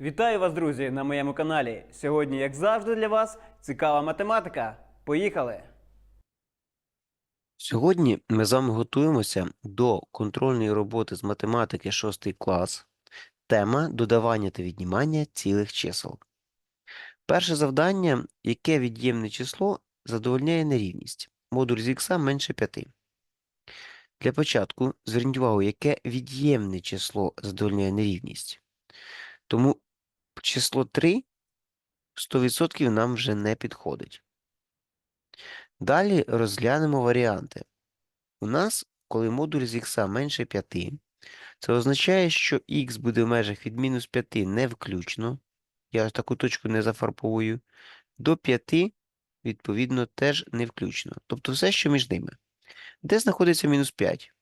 Вітаю вас, друзі, на моєму каналі. Сьогодні, як завжди, для вас цікава математика. Поїхали! Сьогодні ми з вами готуємося до контрольної роботи з математики 6 клас. Тема додавання та віднімання цілих чисел. Перше завдання, яке від'ємне число задовольняє нерівність. Модуль з х менше 5. Для початку зверніть увагу, яке від'ємне число задовольняє нерівність. Число 3 100% нам вже не підходить. Далі розглянемо варіанти. У нас, коли модуль з х менше 5, це означає, що х буде в межах від мінус 5 не включно. Я таку точку не зафарбовую. До 5, відповідно, теж не включно. Тобто все, що між ними. Де знаходиться мінус 5?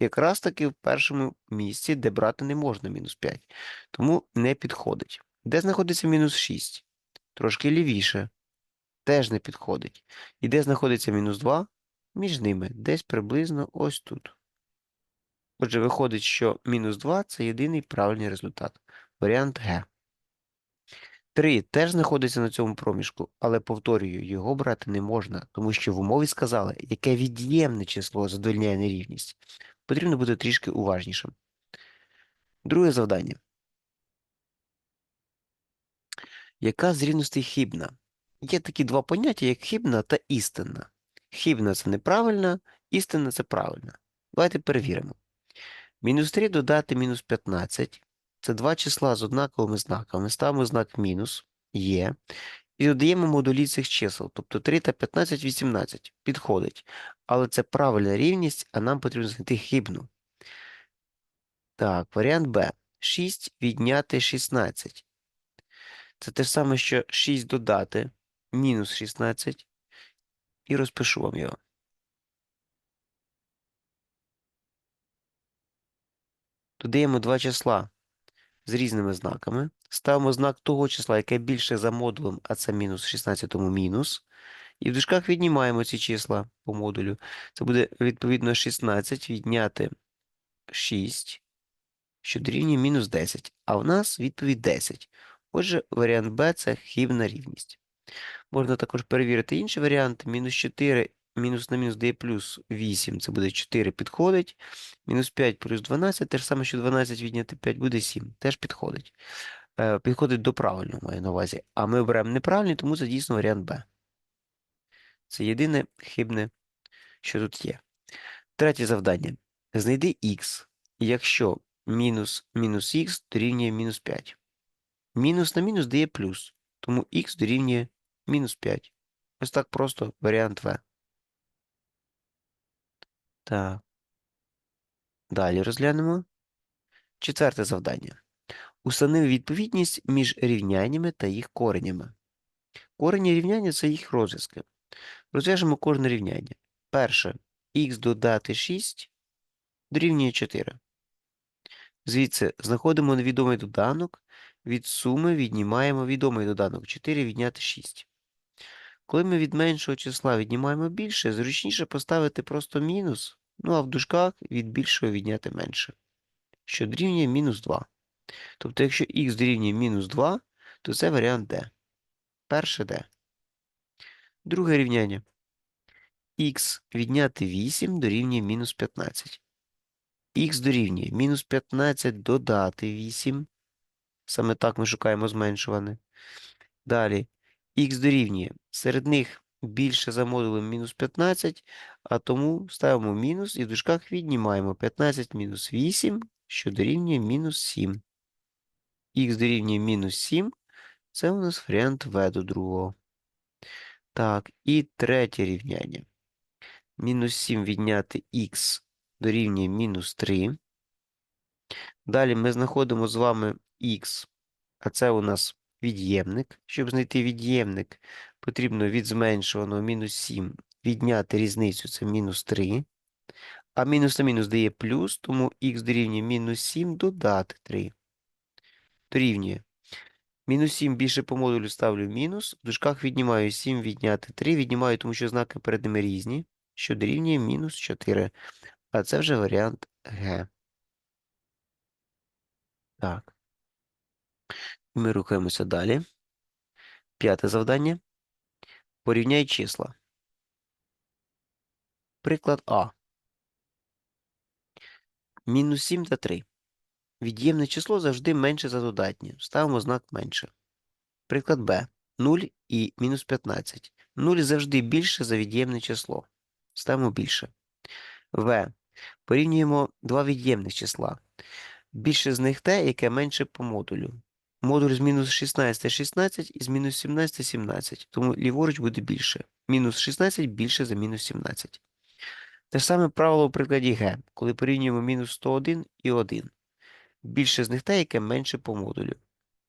Якраз таки в першому місці, де брати не можна мінус 5. Тому не підходить. Де знаходиться мінус 6? Трошки лівіше. Теж не підходить. І де знаходиться мінус 2? Між ними, десь приблизно ось тут. Отже, виходить, що мінус 2 це єдиний правильний результат. Варіант Г. 3 теж знаходиться на цьому проміжку, але, повторюю, його брати не можна, тому що в умові сказали, яке від'ємне число задовольняє нерівність. Потрібно бути трішки уважнішим. Друге завдання. Яка з рівностей хибна? Є такі два поняття, як хибна та істинна. Хибна це неправильна, істинна це правильна. Давайте перевіримо. Мінус 3 додати мінус 15 це два числа з однаковими знаками. Ставимо знак мінус є. І додаємо модулі цих чисел, тобто 3 та 15 18. Підходить. Але це правильна рівність, а нам потрібно знайти хибну. Так, варіант Б. 6 відняти 16. Це те ж саме, що 6 додати мінус 16. І розпишу вам його. Додаємо два числа з різними знаками. Ставимо знак того числа, яке більше за модулем, а це мінус 16 мінус. І в дужках віднімаємо ці числа по модулю. Це буде відповідно 16 відняти 6, що дорівнює мінус 10. А в нас відповідь 10. Отже, варіант Б це хибна рівність. Можна також перевірити інший варіант. Мінус 4, мінус на мінус дає плюс 8, це буде 4, підходить. Мінус 5 плюс 12, те ж саме, що 12 відняти 5 буде 7, теж підходить. Е, підходить до правильного, маю на увазі. А ми оберемо неправильний, тому це дійсно варіант Б. Це єдине хибне, що тут є. Третє завдання. Знайди х, якщо мінус мінус х дорівнює мінус 5. Мінус на мінус дає плюс, тому х дорівнює мінус 5. Ось так просто варіант В. Так. Далі розглянемо. Четверте завдання. Установи відповідність між рівняннями та їх коренями. Корені рівняння це їх розв'язки. Розв'яжемо кожне рівняння. Перше. х додати 6 дорівнює 4. Звідси знаходимо невідомий доданок. Від суми віднімаємо відомий доданок 4 відняти 6. Коли ми від меншого числа віднімаємо більше, зручніше поставити просто мінус, ну а в дужках від більшого відняти менше, що дорівнює мінус 2. Тобто, якщо х дорівнює мінус 2, то це варіант D. Перше D. Друге рівняння. х відняти 8 дорівнює мінус 15. х дорівнює мінус 15 додати 8. Саме так ми шукаємо зменшуване. Далі х дорівнює. Серед них більше за модулем мінус 15, а тому ставимо мінус і в дужках віднімаємо 15 мінус 8, що дорівнює мінус 7. х дорівнює мінус 7. Це у нас варіант В до другого. Так, і третє рівняння. Мінус 7 відняти х дорівнює мінус 3. Далі ми знаходимо з вами х, а це у нас від'ємник. Щоб знайти від'ємник, потрібно від зменшуваного мінус 7 відняти різницю, це мінус 3. А мінус на мінус дає плюс, тому х дорівнює мінус 7 додати 3. Дорівнює. Мінус 7 більше по модулю ставлю мінус. В дужках віднімаю 7 відняти 3. Віднімаю, тому що знаки перед ними різні, що дорівнює мінус 4. А це вже варіант Г. Так. Ми рухаємося далі. П'яте завдання. Порівняй числа. Приклад А. Мінус 7 та 3. Від'ємне число завжди менше за додатнє. Ставимо знак менше. Приклад Б. 0 і мінус 15. 0 завжди більше за від'ємне число. Ставимо більше. В. Порівнюємо два від'ємних числа. Більше з них те, яке менше по модулю. Модуль з мінус 16 16 і з мінус 17 17. Тому ліворуч буде більше. Мінус 16 більше за мінус 17. Те ж саме правило у прикладі Г, коли порівнюємо мінус 101 і 1. Більше з них те, яке менше по модулю.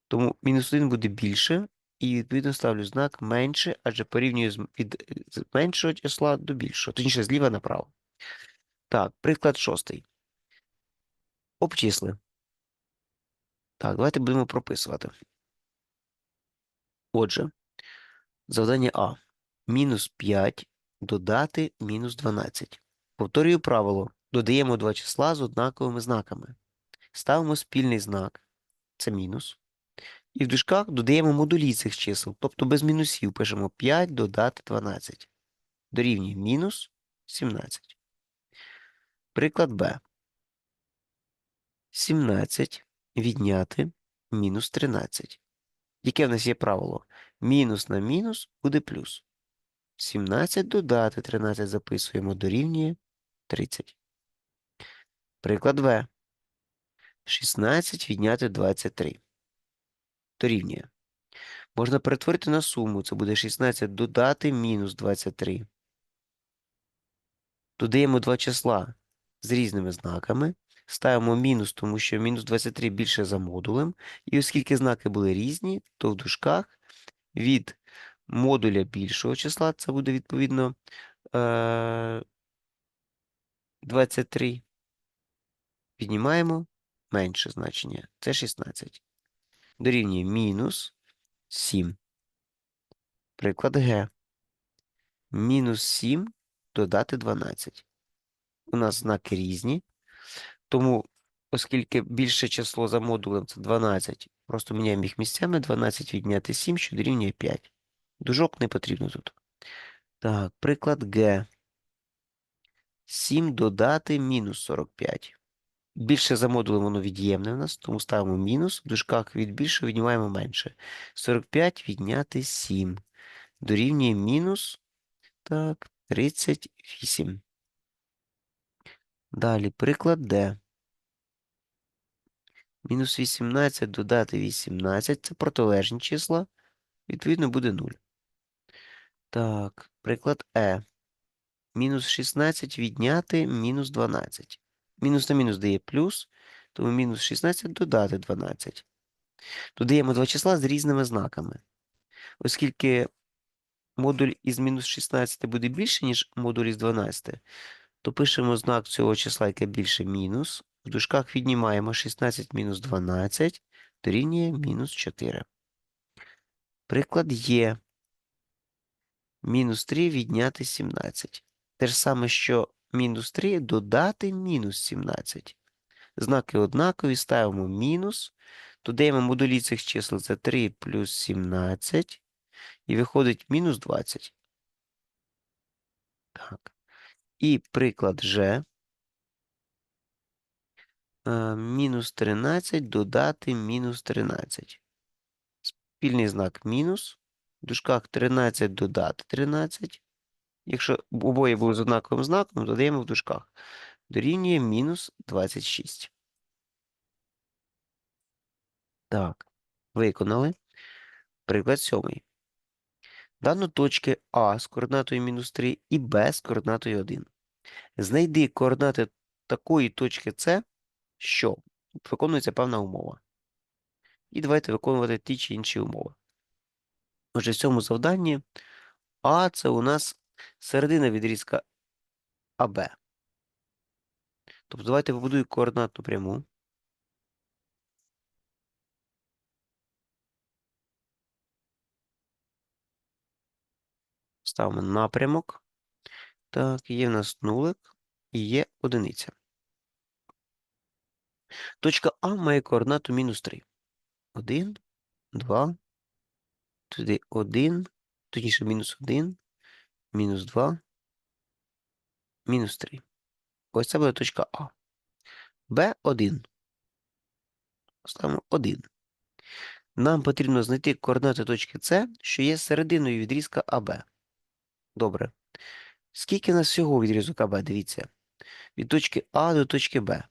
Тому мінус 1 буде більше, і відповідно ставлю знак менше, адже порівнюю від е, меншого числа до більшого, точніше зліва направо. Так, приклад шостий. Обчисли. Так, давайте будемо прописувати. Отже, завдання А. Мінус 5 додати мінус 12. Повторюю правило. Додаємо два числа з однаковими знаками. Ставимо спільний знак. Це мінус. І в дужках додаємо модулі цих чисел, тобто без мінусів пишемо 5 додати 12. Дорівнює мінус 17. Приклад Б. 17 відняти мінус 13. Яке в нас є правило? Мінус на мінус буде плюс. 17 додати 13 записуємо дорівнює 30. Приклад В. 16 відняти 23. Дорівнює. Можна перетворити на суму. Це буде 16 додати мінус 23. Додаємо два числа з різними знаками. Ставимо мінус, тому що мінус 23 більше за модулем. І оскільки знаки були різні, то в дужках від модуля більшого числа, це буде відповідно е, 23. Піднімаємо менше значення. Це 16. Дорівнює мінус 7. Приклад Г. Мінус 7 додати 12. У нас знаки різні. Тому, оскільки більше число за модулем це 12, просто міняємо їх місцями. 12 відняти 7, що дорівнює 5. Дужок не потрібно тут. Так, приклад Г. 7 додати мінус 45. Більше за модулем воно від'ємне в нас, тому ставимо мінус. В дужках від більшого віднімаємо менше. 45 відняти 7. Дорівнює мінус. Так, 38. Далі приклад Д. Мінус 18 додати 18 це протилежні числа. Відповідно, буде 0. Так, приклад Е. Мінус 16 відняти мінус 12. Мінус на мінус дає плюс, тому мінус 16 додати 12. Додаємо два числа з різними знаками. Оскільки модуль із мінус 16 буде більше, ніж модуль із 12, то пишемо знак цього числа, яке більше мінус. В дужках віднімаємо 16 мінус 12, дорівнює мінус 4. Приклад є. Мінус 3 відняти 17. Те ж саме, що мінус 3 додати мінус 17. Знаки однакові, ставимо мінус. Додаємо модулі цих чисел. Це 3 плюс 17. І виходить мінус 20. Так. І приклад. Е, Мінус 13 додати мінус 13. Спільний знак мінус. В дужках 13 додати 13. Якщо обоє були з однаковим знаком, додаємо в дужках. Дорівнює мінус 26. Так, виконали. Приклад сьомий. Дано точки А з координатою мінус 3 і Б з координатою 1. Знайди координати такої точки С, що виконується певна умова. І давайте виконувати ті чи інші умови. Отже, в цьому завданні А це у нас середина відрізка АБ. Тобто давайте побудую координатну пряму. Ставимо напрямок. Так, є в нас нулик і є одиниця. Точка А має координату мінус 3. 1, 2. Туди 1, точніше мінус 1, мінус 2, мінус 3. Ось це буде точка А. Б1. Ставимо 1. Нам потрібно знайти координати точки С, що є серединою відрізка АБ. Добре. Скільки у нас всього відрізок АБ? Дивіться. Від точки А до точки Б.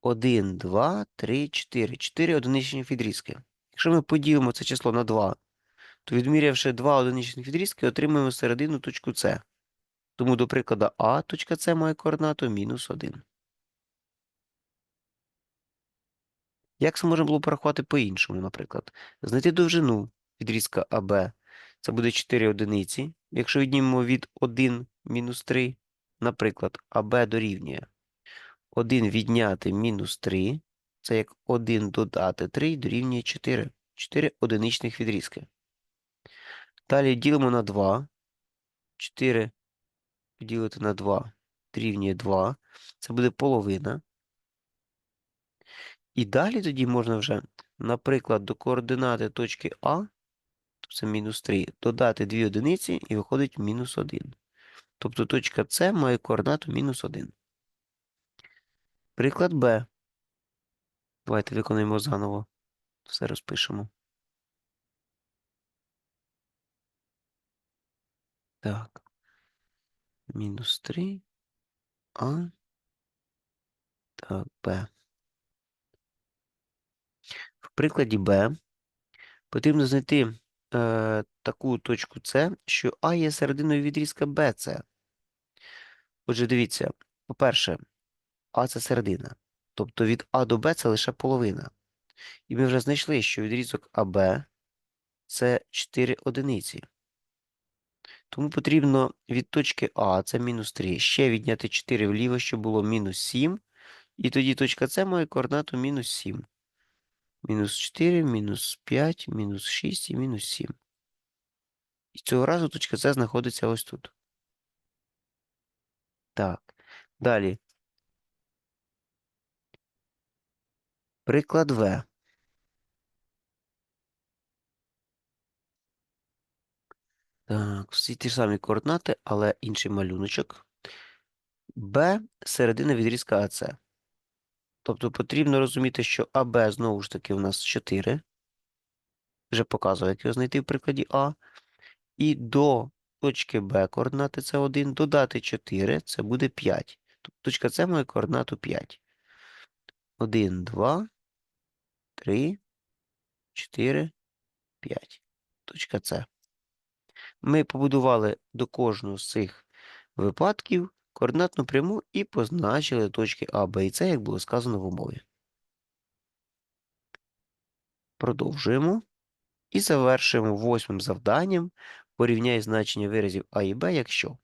1, 2, 3, 4. 4 одиничні відрізки. Якщо ми поділимо це число на 2, то відмірявши 2 одиничних відрізки, отримаємо середину точку С. Тому, до прикладу, А точка С має координату мінус 1. Як це можна було порахувати по-іншому, наприклад? Знайти довжину відрізка АБ. Це буде 4 одиниці. Якщо віднімемо від 1 мінус 3, наприклад, АБ дорівнює 1 відняти мінус 3, це як 1 додати 3 дорівнює 4. 4 одиничних відрізки. Далі ділимо на 2. 4 поділити на 2 дорівнює 2. Це буде половина. І далі тоді можна вже, наприклад, до координати точки А, це мінус 3, додати 2 одиниці і виходить мінус 1. Тобто точка С має координату мінус 1. Приклад Б. Давайте виконуємо заново. Все розпишемо. Так. Мінус 3. А. Так, Б. В прикладі Б потрібно знайти е, таку точку С, що А є серединою відрізка BC. Отже, дивіться, по-перше, А це середина. Тобто від А до Б це лише половина. І ми вже знайшли, що відрізок АБ це 4 одиниці. Тому потрібно від точки А, це мінус 3, ще відняти 4 вліво, щоб було мінус 7. І тоді точка С має координату мінус 7. Мінус 4, мінус 5, мінус 6 і мінус 7. І цього разу точка С знаходиться ось тут. Так. Далі. Приклад В. Так, всі ті ж самі координати, але інший малюночок. Б середина відрізка АС. Тобто потрібно розуміти, що АБ знову ж таки у нас 4. Вже показував, як його знайти в прикладі А. І до точки Б координати це 1, додати 4, це буде 5. Тобто точка С має координату 5. 1, 2, 3, 4, 5. Точка С. Ми побудували до кожного з цих випадків координатну пряму і позначили точки А, Б і С, як було сказано в умові. Продовжуємо. І завершуємо восьмим завданням. Порівняй значення виразів А і Б, якщо.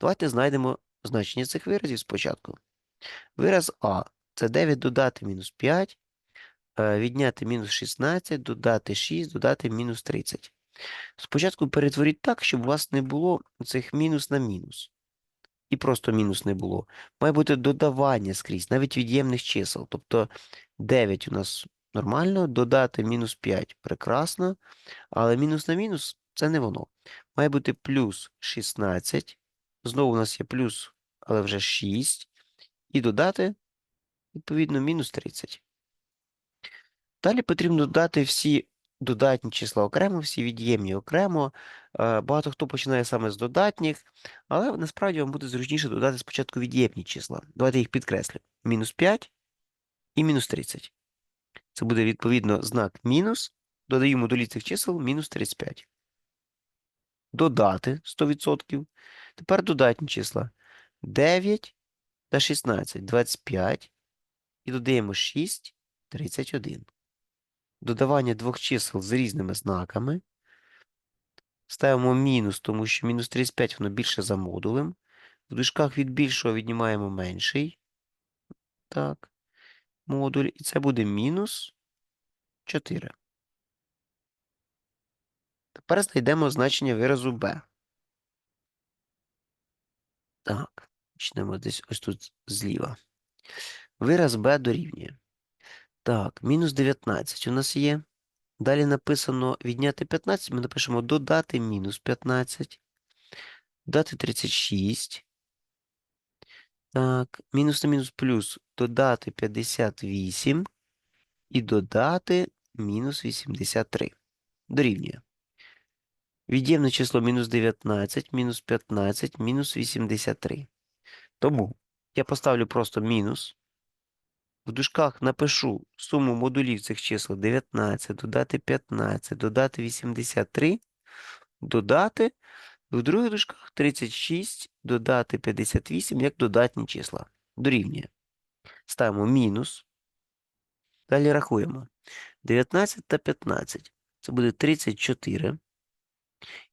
Давайте знайдемо значення цих виразів спочатку. Вираз А це 9 додати мінус 5, е, відняти мінус 16, додати 6, додати мінус 30. Спочатку перетворіть так, щоб у вас не було цих мінус на мінус. І просто мінус не було. Має бути додавання скрізь, навіть від'ємних чисел. Тобто 9 у нас нормально, додати мінус 5 прекрасно, але мінус на мінус це не воно. Має бути плюс 16. Знову у нас є плюс, але вже 6. І додати, відповідно, мінус 30. Далі потрібно додати всі додатні числа окремо, всі від'ємні окремо. Е, Багато хто починає саме з додатніх, але насправді вам буде зручніше додати спочатку від'ємні числа. Давайте їх підкреслю. Мінус 5 і мінус 30. Це буде відповідно знак мінус. Додаємо до ліцих чисел мінус 35. Додати 100%. Тепер додатні числа. 9 та 16, 25. І додаємо 6, 31. Додавання двох чисел з різними знаками. Ставимо мінус, тому що мінус 35 воно більше за модулем. В дужках від більшого віднімаємо менший. Так. Модуль. І це буде мінус 4. Тепер знайдемо значення виразу b. Так, почнемо десь ось тут зліва. Вираз b дорівнює. Так, мінус 19 у нас є. Далі написано відняти 15, ми напишемо додати мінус 15, додати 36. Так, мінус на мінус плюс додати 58 і додати мінус 83. Дорівнює. Від'ємне число мінус 19, мінус 15, мінус 83. Тому я поставлю просто мінус. В дужках напишу суму модулів цих чисел 19, додати 15, додати 83, додати в других дужках 36, додати 58 як додатні числа. Дорівнює. Ставимо мінус. Далі рахуємо. 19 та 15. Це буде 34.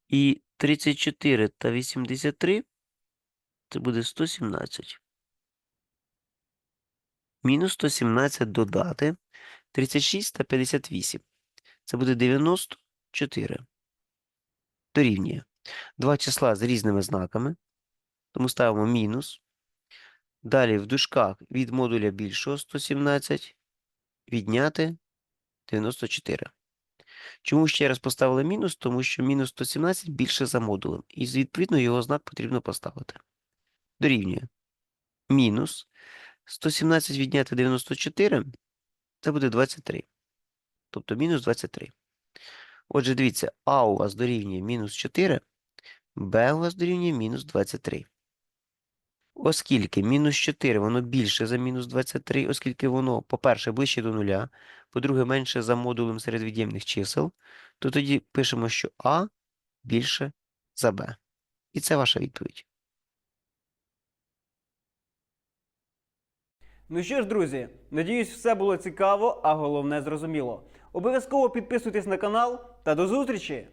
І 34 та 83 це буде 117. Мінус 117 додати 36 та 58. Це буде 94. Дорівнює. Два числа з різними знаками. Тому ставимо мінус. Далі в дужках від модуля більшого 117 відняти 94. Чому ще раз поставили мінус? Тому що мінус 117 більше за модулем. І відповідно його знак потрібно поставити. Дорівнює. Мінус 117 відняти 94 це буде 23. Тобто мінус 23. Отже, дивіться, А у вас дорівнює мінус 4, Б у вас дорівнює мінус 23. Оскільки мінус 4 воно більше за мінус 23, оскільки воно, по-перше, ближче до нуля, по-друге, менше за модулем серед від'ємних чисел, то тоді пишемо, що А більше за Б. І це ваша відповідь. Ну що ж, друзі, надіюсь, все було цікаво, а головне зрозуміло. Обов'язково підписуйтесь на канал та до зустрічі!